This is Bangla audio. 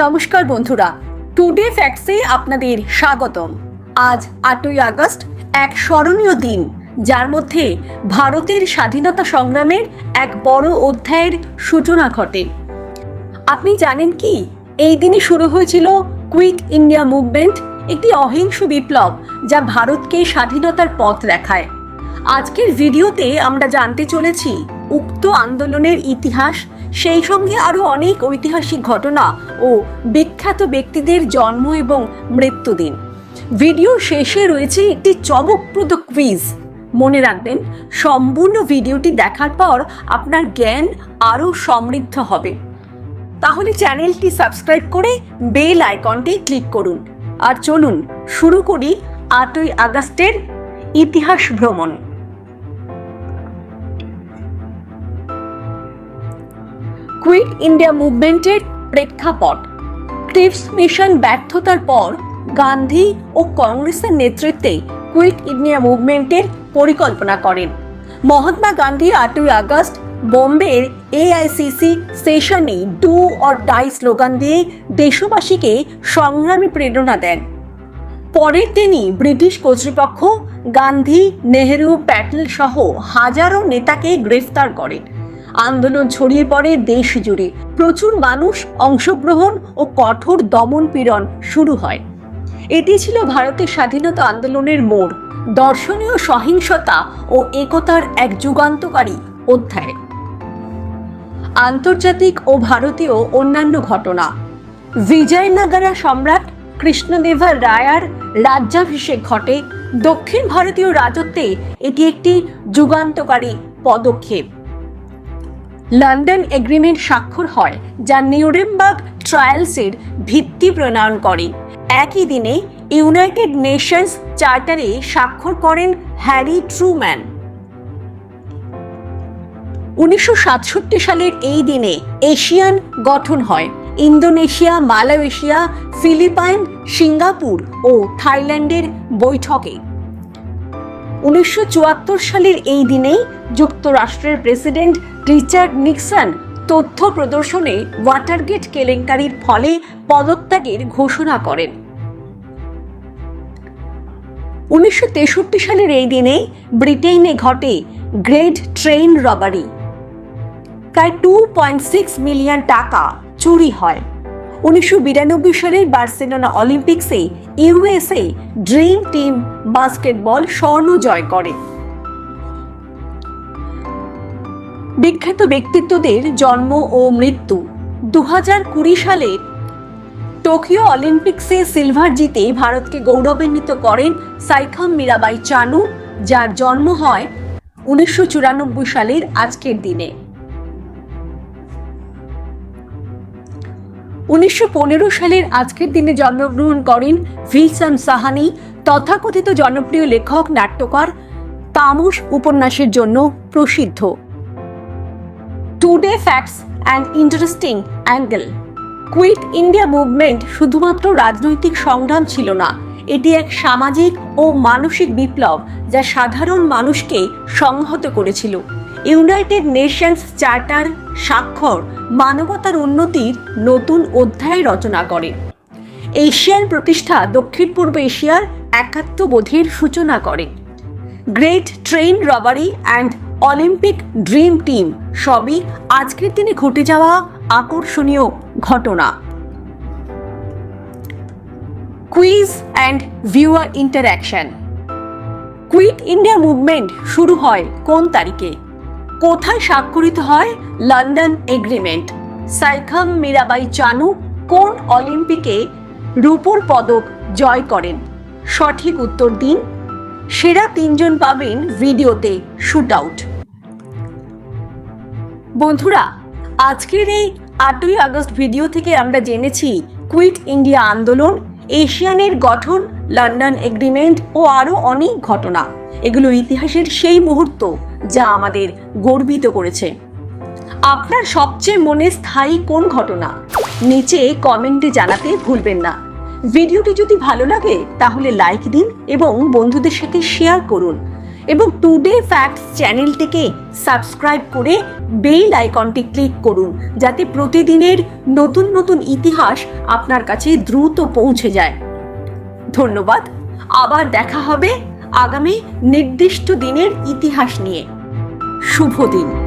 নমস্কার বন্ধুরা টুডে ফ্যাক্টসে আপনাদের স্বাগতম। আজ আটই আগস্ট, এক স্মরণীয় দিন, যার মধ্যে ভারতের স্বাধীনতা সংগ্রামের এক বড় অধ্যায়ের সূচনা ঘটে। আপনি জানেন কি, এই দিনে শুরু হয়েছিল কুইক ইন্ডিয়া মুভমেন্ট একটি অহিংস বিপ্লব যা ভারতকে স্বাধীনতার পথ দেখায়। আজকের ভিডিওতে আমরা জানতে চলেছি, উক্ত আন্দোলনের ইতিহাস সেই সঙ্গে আরও অনেক ঐতিহাসিক ঘটনা ও বিখ্যাত ব্যক্তিদের জন্ম এবং মৃত্যুদিন। ভিডিও শেষে রয়েছে একটি চমকপ্রদ কুইজ মনে রাখবেন, সম্পূর্ণ ভিডিওটি দেখার পর আপনার জ্ঞান আরও সমৃদ্ধ হবে। তাহলে চ্যানেলটি সাবস্ক্রাইব করে বেল আইকনটি ক্লিক করুন। আর চলুন, শুরু করি আটই আগস্টের ইতিহাস ভ্রমণ। কুইক ইন্ডিয়া মুভমেন্টের প্রেক্ষাপট। ক্রিপস মিশন ব্যর্থতার পর গান্ধী ও কংগ্রেসের নেতৃত্বে কুইক ইন্ডিয়া মুভমেন্টের পরিকল্পনা করেন। মহাত্মা গান্ধী আটই আগস্ট বোম্বের এআইসিসি সেশনে ডু অর ডাই স্লোগান দিয়ে দেশবাসীকে সংগ্রামী প্রেরণা দেন। পরের দিনই ব্রিটিশ কর্তৃপক্ষ গান্ধী, নেহেরু, প্যাটেল সহ হাজারো নেতাকে গ্রেফতার করেন আন্দোলন ছড়িয়ে পড়ে দেশ জুড়ে। প্রচুর মানুষ অংশগ্রহণ ও কঠোর দমন পীড়ন শুরু হয়। এটি ছিল ভারতের স্বাধীনতা আন্দোলনের মোড়। দর্শনীয় সহিংসতা ও একতার এক যুগান্তকারী অধ্যায়। আন্তর্জাতিক ও ভারতীয় অন্যান্য ঘটনা। বিজয়নগরা সম্রাট কৃষ্ণদেবা রায়ার রাজ্যাভিষেক ঘটে। দক্ষিণ ভারতীয় রাজত্বে এটি একটি যুগান্তকারী পদক্ষেপ। লন্ডন এগ্রিমেন্ট স্বাক্ষর হয়, যা নিউরেমবার্গ ট্রায়ালসের ভিত্তি প্রণয়ন করে। একই দিনে ইউনাইটেড নেশনস চার্টারে স্বাক্ষর করেন হ্যারি ট্রুম্যান। উনিশশো সাতষট্টি সালের এই দিনে এশিয়ান গঠন হয়। ইন্দোনেশিয়া, মালয়েশিয়া, ফিলিপাইন, সিঙ্গাপুর ও থাইল্যান্ডের বৈঠকে। উনিশশো চুয়াত্তর সালের এই দিনেই যুক্তরাষ্ট্রের প্রেসিডেন্ট রিচার্ড নিক্সন তথ্য প্রদর্শনে ওয়াটারগেট কেলেঙ্কারির ফলে পদত্যাগের ঘোষণা করেন। উনিশশো তেষট্টি সালের এই দিনে ব্রিটেনে ঘটে গ্রেট ট্রেন রবারি। প্রায় টু পয়েন্ট সিক্স মিলিয়ন টাকা চুরি হয়। উনিশশো বিরানব্বই সালের বার্সেলোনা অলিম্পিক্সে ইউএসএ ড্রিম টিম বাস্কেটবল স্বর্ণ জয় করে। বিখ্যাত ব্যক্তিত্বদের জন্ম ও মৃত্যু দু হাজার কুড়ি সালে টোকিও অলিম্পিক্সে সিলভার জিতে ভারতকে গৌরবান্বিত করেন সাইখাম মীরাবাই চানু, যার জন্ম হয় উনিশশো চুরানব্বই সালের আজকের দিনে। উনিশশো পনেরো সালের আজকের দিনে জন্মগ্রহণ করেন ভিলসান সাহানি, তথাকথিত জনপ্রিয় লেখক, নাট্যকার তামস উপন্যাসের জন্য প্রসিদ্ধ। Today facts and interesting angle quit India movement শুধুমাত্র রাজনৈতিক সংগ্রাম ছিল না, এটি এক সামাজিক ও মানসিক বিপ্লব যা সাধারণ মানুষকে সংহত করেছিল। ইউনাইটেড নেশনস চার্টার স্বাক্ষর মানবতার উন্নতির নতুন অধ্যায় রচনা করে। এশিয়ান প্রতিষ্ঠা দক্ষিণ পূর্ব এশিয়ার একাত্মবোধের সূচনা করে। Great train robbery and Olympic dream team সবই আজকের দিনে ঘটে যাওয়া আকর্ষণীয় ঘটনা। Quiz and viewer interaction. Quit India movement শুরু হয় কোন তারিখে? কোথায় স্বাক্ষরিত হয় লন্ডন এগ্রিমেন্ট? সাইখাম মীরাবাই চানু কোন অলিম্পিকে রূপোর পদক জয় করেন? সঠিক উত্তর দিন। সেরা তিনজন পাবেন ভিডিওতে শুট আউট। বন্ধুরা, আজকের এই আটই আগস্ট ভিডিও থেকে আমরা জেনেছি কুইট ইন্ডিয়া আন্দোলন, এশিয়ানের গঠন, লন্ডন এগ্রিমেন্ট ও আরও অনেক ঘটনা। এগুলো ইতিহাসের সেই মুহূর্ত যা আমাদের গর্বিত করেছে। আপনার সবচেয়ে মনে স্থায়ী কোন ঘটনা? নিচে কমেন্টে জানাতে ভুলবেন না। ভিডিওটি যদি ভালো লাগে, তাহলে লাইক দিন এবং বন্ধুদের সাথে শেয়ার করুন এবং টুডে ফ্যাক্টস চ্যানেলটিকে সাবস্ক্রাইব করে বেল আইকনটি ক্লিক করুন, যাতে প্রতিদিনের নতুন নতুন ইতিহাস আপনার কাছে দ্রুত পৌঁছে যায়। ধন্যবাদ। আবার দেখা হবে আগামী নির্দিষ্ট দিনের ইতিহাস নিয়ে। শুভ দিন।